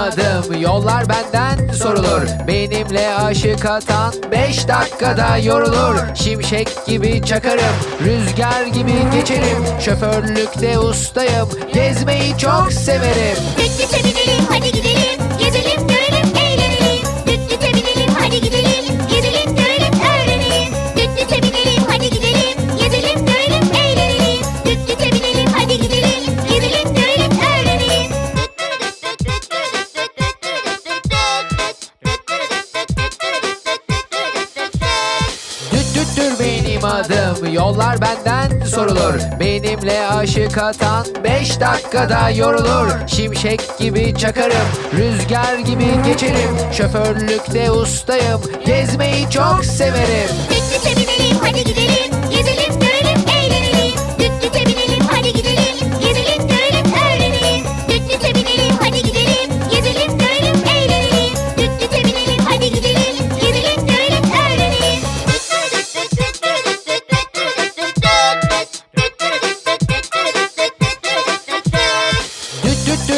adım Yollar benden sorulur Benimle aşık atan Beş dakikada yorulur Şimşek gibi çakarım Rüzgar gibi geçerim Şoförlükte ustayım Gezmeyi çok severim düte binelim hadi gidelim Düt düttür benim adım Yollar benden sorulur. Benimle aşık atan Beş dakikada yorulur. Şimşek gibi çakarım Rüzgar gibi geçerim. Şoförlükte ustayım Gezmeyi çok severim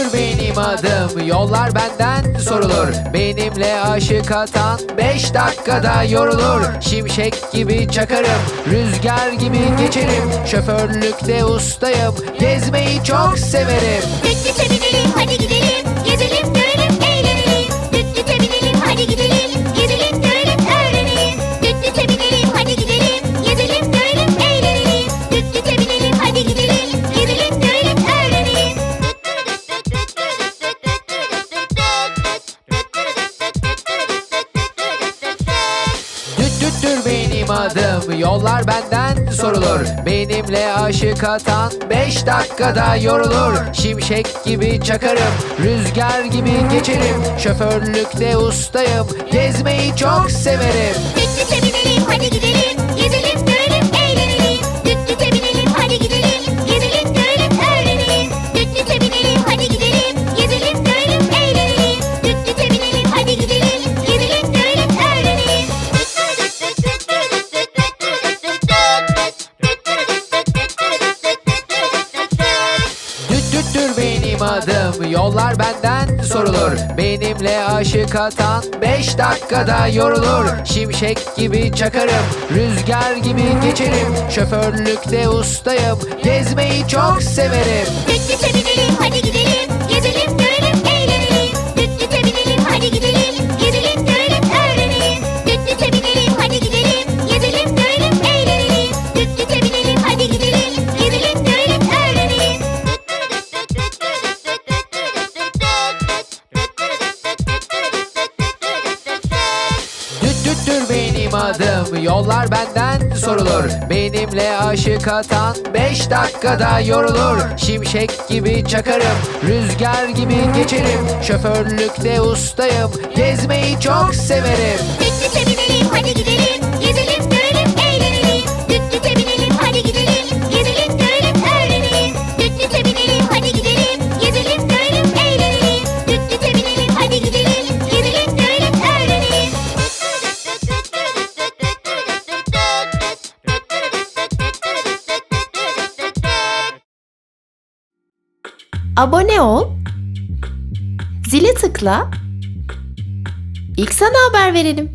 Düttür benim adım. Yollar benden sorulur. Benimle aşık atan Beş dakikada yorulur. Şimşek gibi çakarım Rüzgar gibi geçerim. Şoförlükte ustayım Gezmeyi çok severim. Düt düte Yollar benden sorulur. Benimle aşık atan Beş dakikada yorulur. Şimşek gibi çakarım Rüzgar gibi geçerim. Şoförlükte ustayım Gezmeyi çok severim. Düte binelim hadi gidelim adım Yollar benden sorulur. Benimle aşık atan Beş dakikada yorulur. Şimşek gibi çakarım Rüzgar gibi geçerim. Şoförlükte ustayım Gezmeyi çok severim. Düte binelim hadi gidelim Yollar benden sorulur. Benimle aşık atan Beş dakikada yorulur. Şimşek gibi çakarım Rüzgar gibi geçerim. Şoförlükte ustayım Gezmeyi çok severim. Düt düte binelim hadi gidelim Abone ol. Zile tıkla. İlk sana haber verelim.